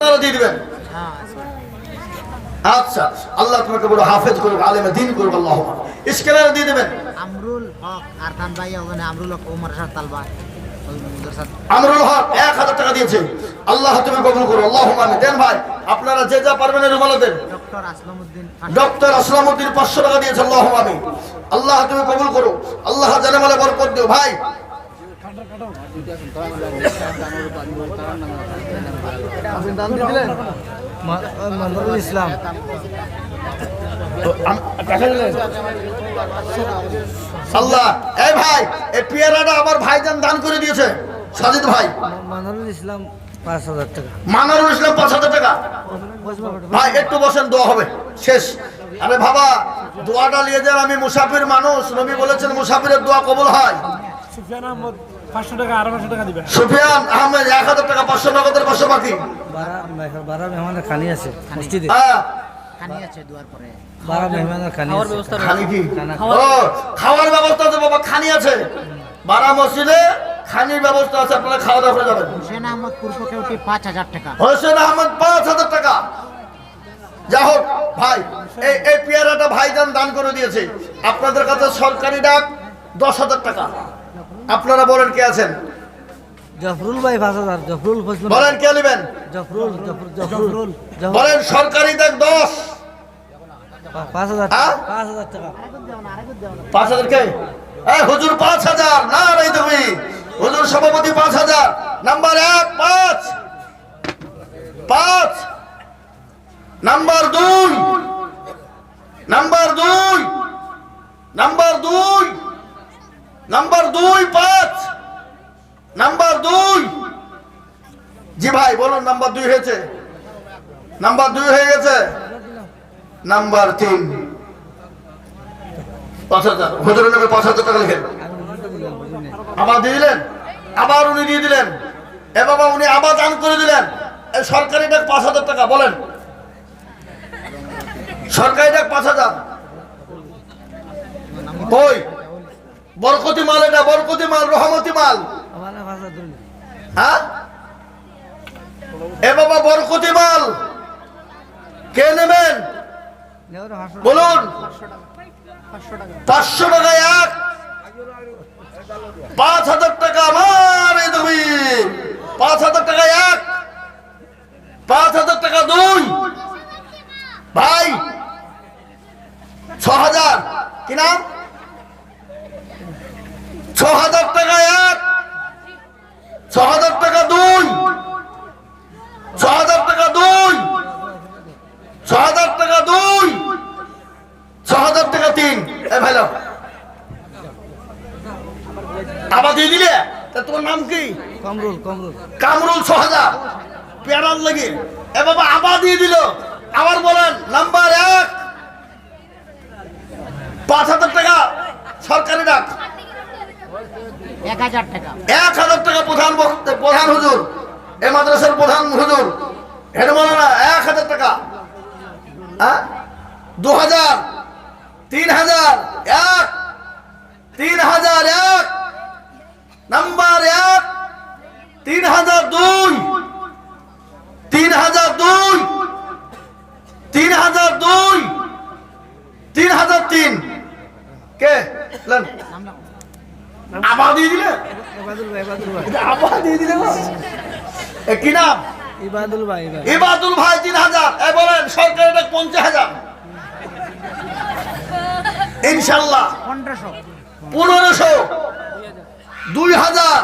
দিয়ে দিবেন। আচ্ছা আল্লাহ তোমাকে বড় হাফেজ করুক আলেমে দিন করুক আল্লাহ দিয়ে দেবেন। আমরুল হক আর খান ভাই ওখানে আমরুল হক ওমর সাহেব তালবা আমরুল হক এক হাজার টাকা দিয়েছে। আল্লাহ তুমি কবুল করো আল্লাহ আমি দেন ভাই আপনারা যে যা পারবেন দেন। ডক্টর ডক্টর আসলামউদ্দিন পাঁচশো টাকা দিয়েছে আল্লাহ আমি আল্লাহ তুমি কবুল করো আল্লাহ জানে মালে বরকত দিও। ভাই ইসলাম আল্লাহ এই ভাই এই পেয়ারাটা আমার ভাইজান দান করে দিয়েছে। সাজিদ ভাই। মনোরুল ইসলাম পাঁচ হাজার টাকা। মানারুল ইসলাম পাঁচ হাজার টাকা? ভাই একটু বসেন দোয়া হবে। শেষ। আরে বাবা দোয়াটা নিয়ে যান আমি মুসাফির মানুষ। নবী বলেছেন মুসাফিরের দোয়া কবল হয়। সুফিয়ান আহমদ পাঁচশো টাকা আড়াই পাঁচশো টাকা দিবেন সুফিয়ান আহমেদ এক হাজার টাকা পাঁচশো নগদের পাঁচশো বাকি বারা বারা মেহমানের খানি আছে মসজিদে। হ্যাঁ। খানি আছে দুয়ার পরে। বারা মেহমানের খানি আছে। খানি কি? খাওয়ার ব্যবস্থা আছে বাবা খানি আছে। বারা মসজিদে খানির ব্যবস্থা আছে আপনারা খাওয়া দাওয়া করে যাবেন। হোসেন আহমদ পূর্ব কেউটি পাঁচ হাজার টাকা। হোসেন আহমদ পাঁচ হাজার টাকা। যা হোক ভাই এই এই পেয়ারাটা ভাইজান দান করে দিয়েছে। আপনাদের কাছে সরকারি ডাক দশ হাজার টাকা। আপনারা বলেন কে আছেন? জফরুল ভাই পাঁচ হাজার জফরুল বলেন কে নেবেন? জফরুল জফরুল বলেন সরকারি ডাক দশ। পাঁচ হাজার হ্যাঁ? পাঁচ হাজার টাকা। পাঁচ হাজার কে? হুজুর পাঁচ হাজার। না তুমি। হুজুর সভাপতি পাঁচ হাজার। নাম্বার এক পাঁচ। পাঁচ। নাম্বার দুই নাম্বার দুই নাম্বার দুই পাঁচ নাম্বার দুই। জি ভাই, বলুন, নাম্বার দুই হয়েছে? নাম্বার দুই হয়ে গেছে? নাম্বার তিন। এ বাবা, উনি আবার দান করে দিলেন। সরকারি পাঁচ হাজার টাকা, বলেন। সরকারি ডাক পাঁচ হাজার। বরকতি মাল এটা, বরকতি মাল, রহমতি মাল। হ্যাঁ? এ বাবা বরকতি মাল কে নেবেন? বলুন। পাঁচশো টাকা এক। পাঁচ হাজার টাকা আমার এই তুমি পাঁচ হাজার টাকা এক। পাঁচ হাজার টাকা দুই। ভাই ছ হাজার। কি নাম? ছ হাজার টাকা ছ হাজার টাকা দুই। ছ হাজার টাকা দুই। ছ হাজার টাকা দুই। ছ হাজার টাকা তিন। ভালো আবার দিয়ে দিলে? তোমার নাম কি? কমরুল কমরুল। কামরুল ছ হাজার পেয়ারার লাগে। এ বাবা আবার দিয়ে দিল। আবার বলেন নাম্বার এক। পাঁচ হাজার টাকা সরকারি ডাক। এক হাজার টাকা। এক হাজার প্রধান প্রধান হুজুর, এ মাদ্রাসার প্রধান হুজুর। হেড মৌলানা এক হাজার টাকা। দু হাজার, তিন হাজার, এক। তিন হাজার, এক। নাম্বার এক, তিন হাজার দুই। তিন হাজার দুই। তিন হাজার দুই। তিন হাজার তিন। কে? আবার দিয়ে দিলে? আবার দিয়ে দিলে কি নাম? ইবাদুল ভাই ইবাদুল ভাই। তিন হাজার। এ বলেন সরকার এটা পঞ্চাশ হাজার। ইনশাল্লাহ। পনেরোশো। দুই হাজার।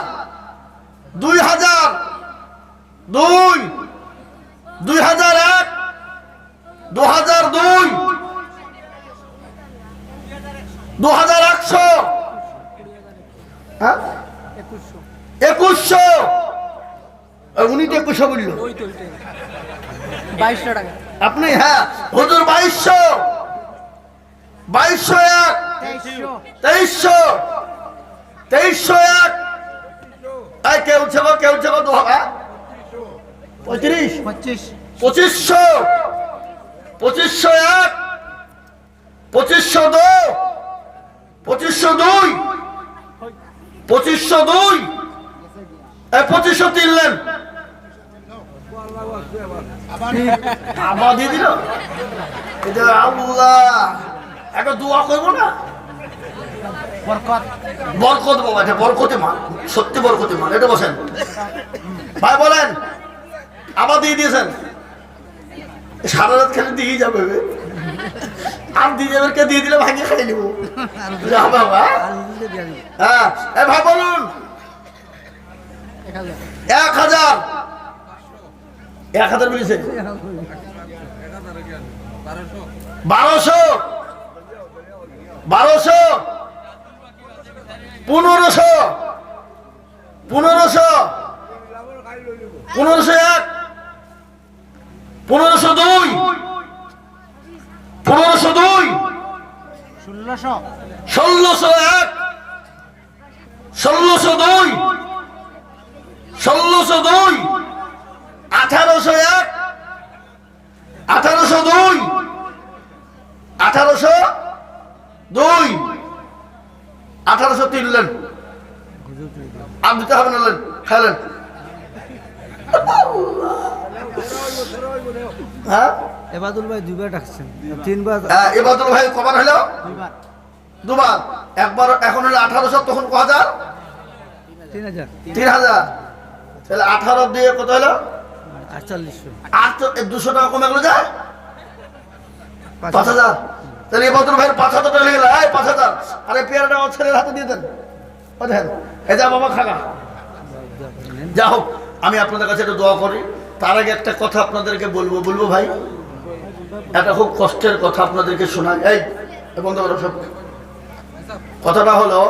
দুই হাজার। দুই। দুই হাজার এক। দু হাজার দুই। দু হাজার হ্যাঁ? একুশশো। উনি তো একুশশো বলল। বাইশশো টাকা। আপনি হ্যাঁ হুজুর বাইশশো। বাইশশো এক। তেইশশো। তেইশশো। এক। এই কে উঠছে গো কে উঠছে দু হ্যাঁ? পঁয়ত্রিশ। পঁচিশ। পঁচিশশো। পঁচিশশো এক। পঁচিশশো দু। পঁচিশশো দুই। পঁচিশশো দুই। পঁচিশশো তিন নেন। আবার দিয়ে একটা করব না? বরকত। বরকত বাবা মান। সত্যি বরকতে মান। এটা বসেন। ভাই, বলেন। আবার দিয়ে দিয়েছেন। সারা রাত খেলে দিয়ে যাবে। দিয়ে দিলে ভাঙিয়ে বাবা। হ্যাঁ ভাই বলুন। এক হাজার। এক হাজার বারোশো। বারোশো। পনেরোশো। পনেরোশো। পনেরোশো এক। পনেরোশো দুই। পনেরোশো দুই। ষোলোশো। এক। ষোলোশো দুই। ষোলোশো দুই। আঠারোশো এক। আঠারোশো দুই। আঠারোশো দুই। আঠারোশো তিন লেন। আর দিতে হবে না খেলেন হ্যাঁ? এবাদুল ভাই দুইবার ডাকছেন। তিনবার হ্যাঁ, ভাই কবার হলো? দুইবার। দুবার। একবার এখন হলো আঠারোশো তখন ক হাজার? তিন হাজার। তিন হাজার। তাহলে আঠারো দিয়ে কত হলো? আটচল্লিশশো। আট দুশো টাকা কমে গেলো যায় পাঁচ হাজার। তাহলে ভাইয়ের পাঁচ হাজার টাকা লেগে এই পাঁচ হাজার। আরে পেয়ারাটা আমার ছেলের হাতে দিয়ে দেন। ও দেখেন এ যা বাবা খাগা যা হোক আমি আপনাদের কাছে একটু দোয়া করি। তার আগে একটা কথা আপনাদেরকে বলব বলব ভাই। একটা খুব কষ্টের কথা আপনাদেরকে শোনা যায় কথাটা হলো